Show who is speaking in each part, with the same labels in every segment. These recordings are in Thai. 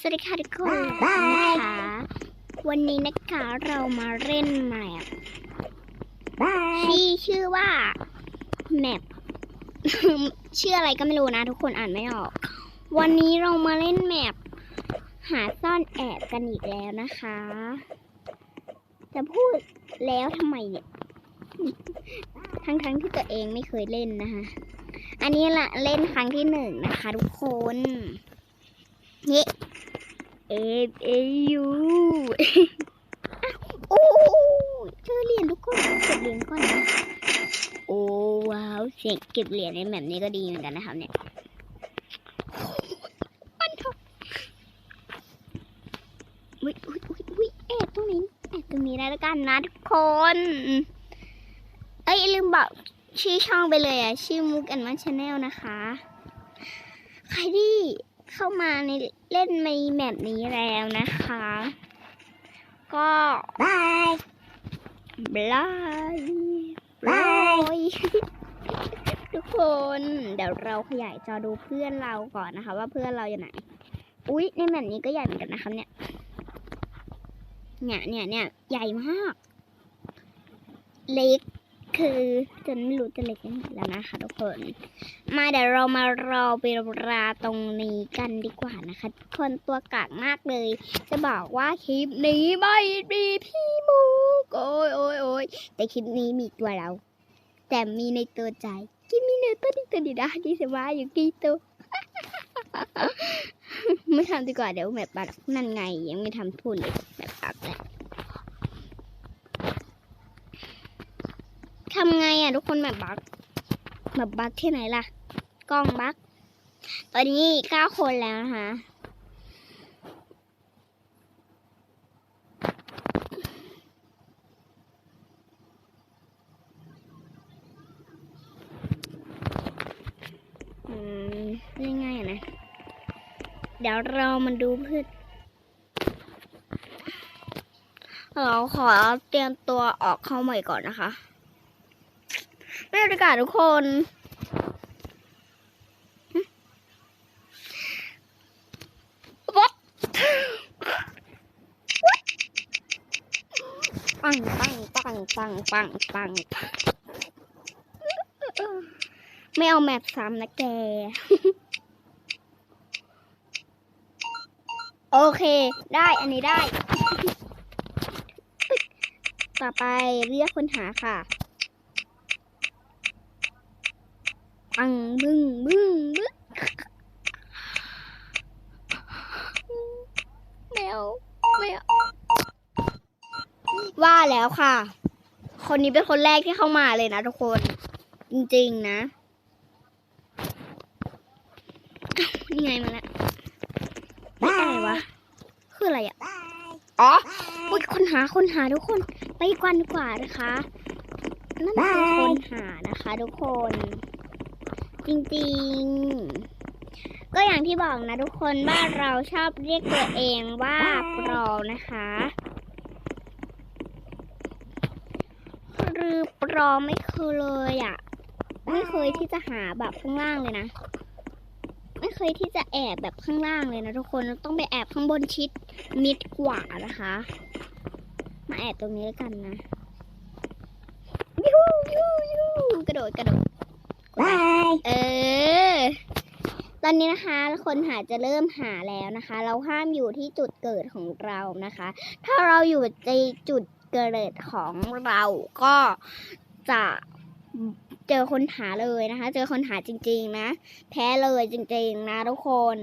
Speaker 1: สวัสดีค่ะทุกคนนะคะ วันนี้นะคะเรามาเล่นแมปที่ชื่อว่าแมปชื่ออะไรก็ไม่รู้นะ ทุกคนอ่านไม่ออก วันนี้เรามาเล่นแมปหาซ่อนแอบกันอีกแล้วนะคะ จะพูดแล้วทำไมเนี่ย ทั้งๆที่ตัวเองไม่เคยเล่นนะคะ อันนี้ละเล่นครั้งที่หนึ่งนะคะ ทุกคนเย้ เอฟเอยูโอ้เจอเหรียญทุกคนเก็บเหรียญก่อนนะโอ้ว้าวเสียงเก็บเหรียญในแบบนี้ก็ดีเหมือนกันนะครับเนี่ยมันทองอุ้ยอุ้ยอุ้ยอุ้ยแอบตรงนี้แอบตรงนี้ได้แล้วกันนะทุกคนเอ้ยลืมบอกชื่อช่องไปเลยอะ ชื่อมุกแอนมาชาแนลนะคะ ใครที่เข้ามาใน เล่นในแมปนี้แล้วนะคะ ก็บายบายบายทุกคน เดี๋ยวเราขยายจอดูเพื่อนเราก่อนนะคะ ว่าเพื่อนเราอยู่ไหน อุ๊ย ในแมปนี้ก็ใหญ่เหมือนกันนะครับเนี่ย เนี่ยเนี่ยเนี่ยใหญ่มาก เล็ก คือจนไม่รู้จะเล็กยังไงแล้วนะคะทุกคน มาเดี๋ยวเรามารอไปราตรงนี้กันดีกว่านะคะทุกคนตัวกากมากเลย จะบอกว่าคลิปนี้ไม่มีพี่มุกโอ้ยโอ้ยโอ้ยแต่คลิปนี้มีตัวเรา แต่มีในตัวใจกินมีในตัวนี้ตัวดีนะที่สบายอยู่กี่ตัวไม่ทำดีกว่าเดี๋ยวแบบปัดนั่นไง ยังไม่ทำพูดเลยแบบปัดเลย ทำไงอะทุกคนแบบบักแบบบักที่ไหนล่ะ กล้องบักตอนนี้เก้าคนแล้วนะคะอืมง่ายๆนะ เดี๋ยวเรามาดูพื่อนเราขอเตรียมตัวออกเข้าใหม่ก่อนนะคะ ไม่ประกาศทุกคนวัดปังปังปังปังปังปังไม่เอาแมปซ้ำนะแก โอเค ได้อันนี้ได้ ต่อไปเรียกคนหาค่ะ ปังบึ้งบึ้งบึ้งแมวแมวว่าแล้วค่ะ คนนี้เป็นคนแรกที่เข้ามาเลยนะทุกคน จริงๆนะอ้าวนี่ไงมาแล้วนี่อะไรวะ คืออะไรอะ อ๋ออุ๊ยคนหาคนหาทุกคน ไปกวนดีกว่านะคะ นั่นคือคนหานะคะทุกคน จริงๆ ก็อย่างที่บอกนะทุกคนบ้าเราชอบเรียกตัวเองว่าปรอนะคะหรือปลอมไม่เคยเลยอะ ไม่เคยที่จะหาแบบข้างล่างเลยนะ ไม่เคยที่จะแอบแบบข้างล่างเลยนะทุกคนต้องไปแอบข้างบนชิดมิดกว่านะคะ มาแอบตรงนี้แล้วกันนะยูยูยูกระโดดกระโดด เออ ตอนนี้นะคะคนหาจะเริ่มหาแล้วนะคะ เราห้ามอยู่ที่จุดเกิดของเรานะคะ ถ้าเราอยู่ในจุดเกิดของเราก็จะเจอคนหาเลยนะคะ เจอคนหาจริง ๆ นะ แพ้เลยจริง ๆ นะทุกคน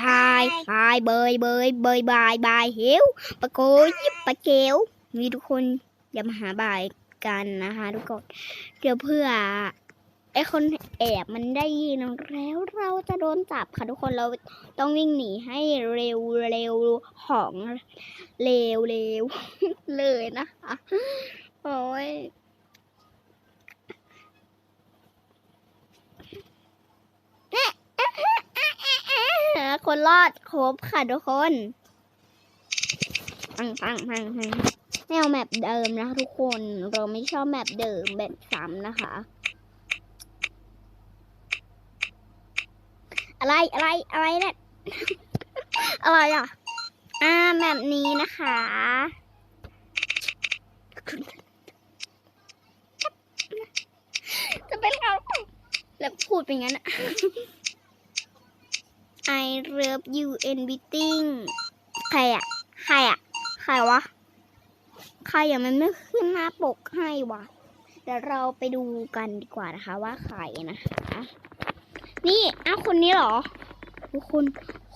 Speaker 1: พายพายเบยเบยเบยบายบายเหิวปะโกยิบปะเกวมีทุกคนอย่ามาหาบาย กันนะคะทุกคนเดี๋ยวเพื่อไอ้คนแอบมันได้ยินแล้วเราจะโดนจับค่ะทุกคนเราต้องวิ่งหนีให้เร็วเร็วของเร็วเร็วเลยนะคะโอ้ยคนรอดครบค่ะทุกคนปังปังปังปัง ไม่เอาแมปเดิมนะคะทุกคนเราไม่ชอบแมปเดิมแบบซ้ำนะคะ อะไรอะไรอะไรเนี่ยอะไรอะอ่าแบบนี้นะคะจะเป็นเราแล้วพูดเป็นงั้นอะ I love you and beating ใครอะใครอะใครวะ ใครอะมันไม่ขึ้นหน้าปกให้วะเดี๋ยวเราไปดูกันดีกว่านะคะ ว่าใครนะคะ นี่อ้าวคนนี้เหรอทุกคน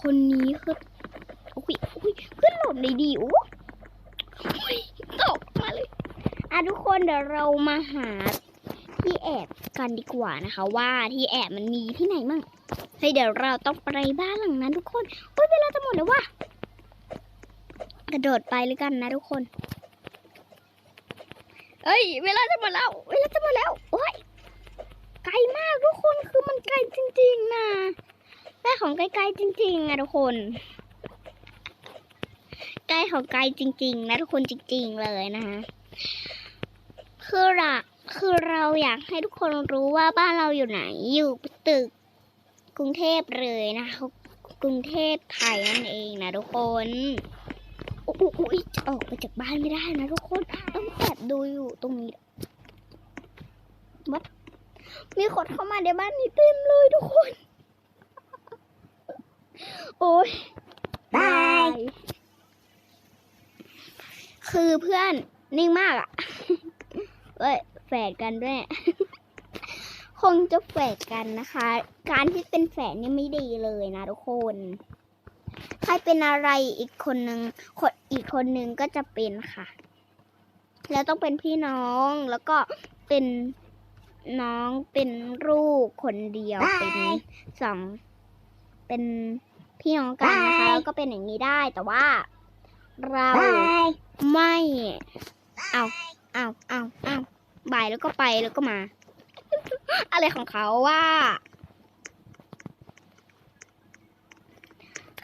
Speaker 1: คนนี้คือโอ้ยโอ้ยขึ้นหล่นเลยดีโอ้ยตกมาเลยอะทุกคนเดี๋ยวเรามาหาที่แอบกันดีกว่านะคะ ว่าที่แอบมันมีที่ไหนมั่งเฮ้ยเดี๋ยวเราต้องไปบ้านหลังนั้นทุกคนโอ้ยเวลาจะหมดแล้วว่ะกระโดดไปเลยกันนะทุกคน เอ้ย เวลาจะหมดแล้ว เวลาจะหมดแล้ว โอ้ย ไกลมากทุกคน คือมันไกลจริงๆนะแม่ของไกลๆจริงๆนะทุกคนใกล้ของไกลจริง ๆ นะทุกคนจริง ๆ เลยนะคะคือเราคือเราอยากให้ทุกคนรู้ว่าบ้านเราอยู่ไหน อยู่ตึกกรุงเทพเลยนะคะ กรุงเทพไทยนั่นเองนะทุกคน อุ๊ยอุ๊ยจะออกไปจากบ้านไม่ได้นะทุกคนองแอ บดูอยู่ตรงนี้วัดมีคนเข้ามาในบ้านนี้เต็มเลยทุกคน โอ้ยบาย คือเพื่อนนิ่งมากอะเอ้ยแฝดกันด้วย คงจะแฝดกันนะคะ การที่เป็นแฝดเนี่ยไม่ดีเลยนะทุกคน ใครเป็นอะไรอีกคนนึงคนอีกคนนึงก็จะเป็นค่ะ แล้วต้องเป็นพี่น้องแล้วก็เป็นน้องเป็นลูกคนเดียว เป็นสองเป็นพี่น้องกันนะคะแล้วก็เป็นอย่างนี้ได้แต่ว่า เราไม่เอาเอาเอาเอาบายแล้วก็ไปแล้วก็มา อะไรของเขาว่า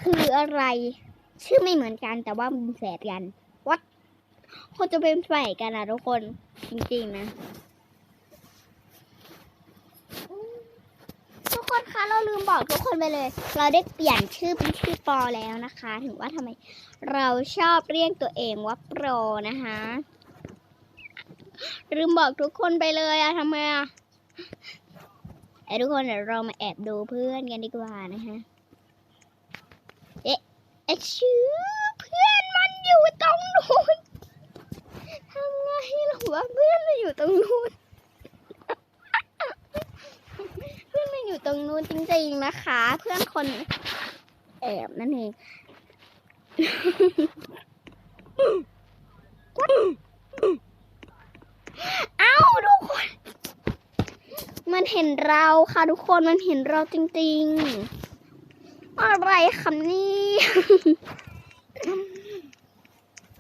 Speaker 1: คืออะไร ชื่อไม่เหมือนกันแต่ว่าเป็นแฝดกันวัด คนจะเป็นแฝดกันนะทุกคนจริงๆนะ ทุกคนคะเราลืมบอกทุกคนไปเลย เราได้เปลี่ยนชื่อเป็นชื่อปอแล้วนะคะ ถึงว่าทำไมเราชอบเรียกตัวเองว่าโปรนะคะลืมบอกทุกคนไปเลยอะทำไมอะไอ้ทุกคนเดี๋ยวเรามาแอบดูเพื่อนกันดีกว่านะคะเอ๊ะเอ๊ะชื่อเพื่อนมันอยู่ตรงนู้นทำไงหรอว่าเพื่อนมันอยู่ ตรงนู้นเพื่อนมันอยู่ตรงนู้นจริงๆนะคะ เพื่อนคนแอบนั่นเองเอ้าทุกคน มันเห็นเราค่ะทุกคนมันเห็นเราจริงๆ อะไรคำนี้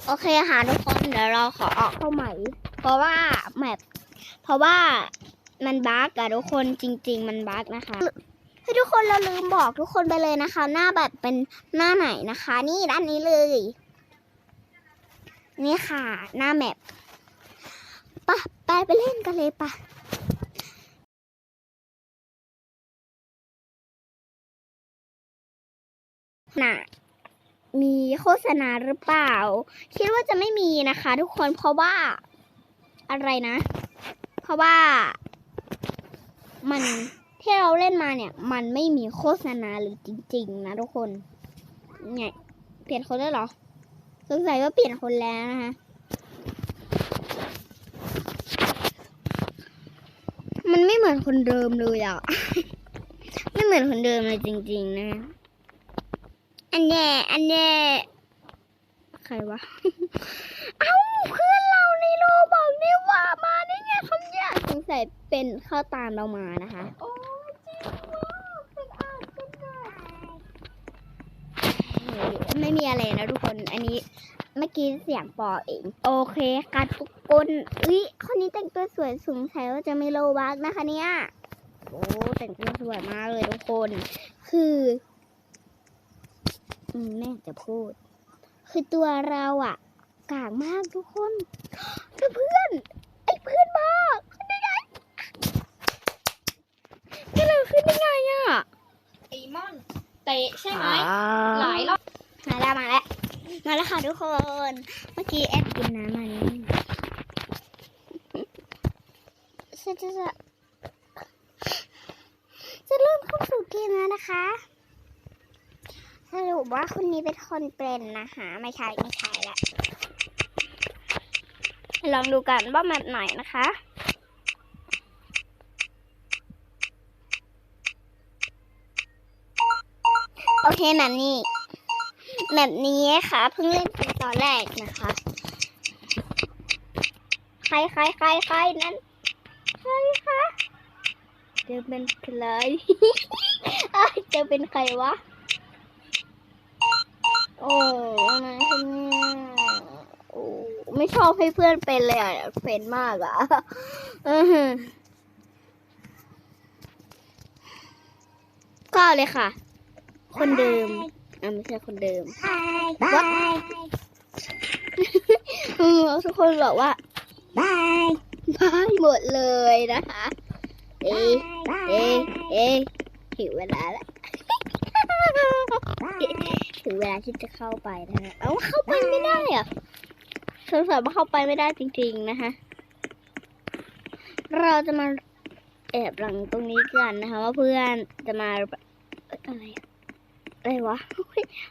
Speaker 1: โอเคค่ะทุกคนเดี๋ยวเราขอออกเข้าใหม่ เพราะว่าแมปเพราะว่ามันบั๊กอะทุกคนจริง ๆ มันบั๊กนะคะให้ทุกคนเราลืมบอกทุกคนไปเลยนะคะ หน้าแบบเป็นหน้าไหนนะคะ นี่ด้านนี้เลย นี่ค่ะ หน้าแมปปะไปไปเล่นกันเลยปะน่ะมีโฆษณาหรือเปล่า คิดว่าจะไม่มีนะคะ ทุกคนเพราะว่า อะไรนะ เพราะว่า มันที่เราเล่นมาเนี่ย มันไม่มีโฆษณาเลยจริง ๆ นะทุกคนเนี่ยเปลี่ยนคนแล้วหรอสงสัยว่าเปลี่ยนคนแล้วนะคะมันไม่เหมือนคนเดิมเลยอะไม่เหมือนคนเดิมเลยจริง ๆ นะอันแน่อันแน่ใครวะ เอ้าเพื่อน นี่ว่ามาได้ไงคำหยาบสงสัยเป็นเข้าตามเรามานะคะ โอ้จริงว่าเป็นอ่านกันได้ไม่มีอะไรนะทุกคน อันนี้เมื่อกี้เสียงปอเอง โอเคค่ะทุกคนอุ้ยคนนี้แต่งตัวสวยสงสัยว่าจะไม่โลบักนะคะเนี่ยโอ้แต่งตัวสวยมากเลยทุกคน คืออืมแม่จะพูด คือตัวเราอะกากมากทุกคน คือเพื่อน ไอ้เพื่อนบ้าขึ้นได้ไงก็เลยขึ้นได้ไงอะไอ้
Speaker 2: ตีมอนเตะใช่ไหมหลายรอบ
Speaker 1: มาแล้วมาแล้วมาแล้วค่ะทุกคน เมื่อกี้แอบกินน้ำมานิดนึงจะจะจะจะเริ่มเข้าสู่เกมแล้วนะคะ สรุปว่าคนนี้เป็นคนเป็นนะคะ ไม่ใช่ไม่ใช่ละ ลองดูกันว่าแบบไหนนะคะโอเคแบบนี้แบบนี้ค่ะเพิ่งเล่นเป็นตอนแรกนะคะ ใครใครใครใครนั้นใครคะจะเป็นใครอ้ยจะเป็นใครวะ โอ้อะไรคะเนี่ย ไม่ชอบให้เพื่อนเป็นเลยอะเป็นมากอะอือหือก็เลยค่ะ คนเดิมอะไม่ใช่คนเดิม What? อืมทุกคนบอกว่าบายบายหมดเลยนะคะเอ๊ะเอ๊ะเอ๊ะถึงเวลาแล้วถึงเวลาที่จะเข้าไปนะคะเอ้าเข้าไปไม่ได้อะ สงสัยว่าเข้าไปไม่ได้จริงๆนะคะ เราจะมาแอบหลังตรงนี้กันนะคะว่าเพื่อนจะมาเอ้ยอะไรอะไรวะ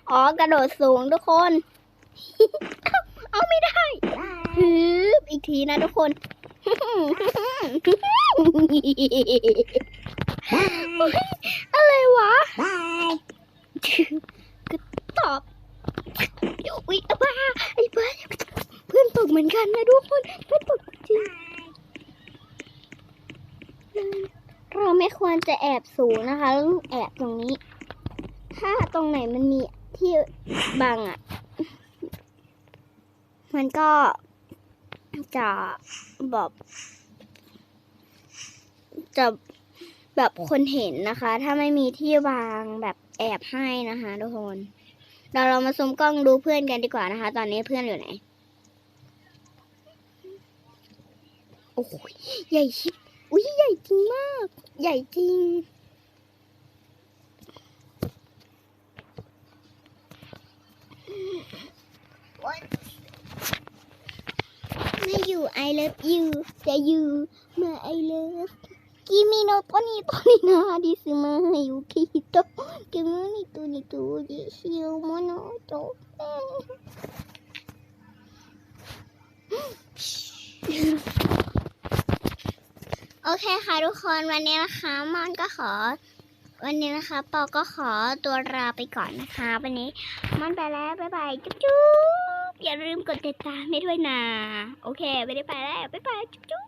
Speaker 1: อ๋อกระโดดสูงทุกคน เอาไม่ได้ฮึบอีกทีนะทุกคนอะไรวะก็ตอบ อุ๊ยบ้าไอ้บ้า พื่อนตกเหมือนกันนะทุกคนเพื่อนตกจริงเราไม่ควรจะแอบสูงนะคะเราต้องแอบตรงนี้ ถ้าตรงไหนมันมีที่บังอะ มันก็จะแบบจะแบบคนเห็นนะคะ ถ้าไม่มีที่วางแบบแอบให้นะคะทุกคนเราเรามาซูมกล้องดูเพื่อนกันดีกว่านะคะ ตอนนี้เพื่อนอยู่ไหน โอ้ยใหญ่ชิบอุ้ยใหญ่จริงมาก ใหญ่จริง ไม่อยู่ I love you จะอยู่เมื่อ I love 君のトニトニなリスマユキと君にとにとにしようものと เคค่ะทุกคนวันนี้นะคะมอนก็ขอ วันนี้นะคะปอก็ขอตัวลาไปก่อนนะคะ วันนี้มอนไปแล้วบ๊ายบายจุ๊บจุ๊บอย่าลืมกดติดตามให้ด้วยนะ โอเคไม่ได้ไปแล้วบ๊ายบายจุ๊บจุ๊บ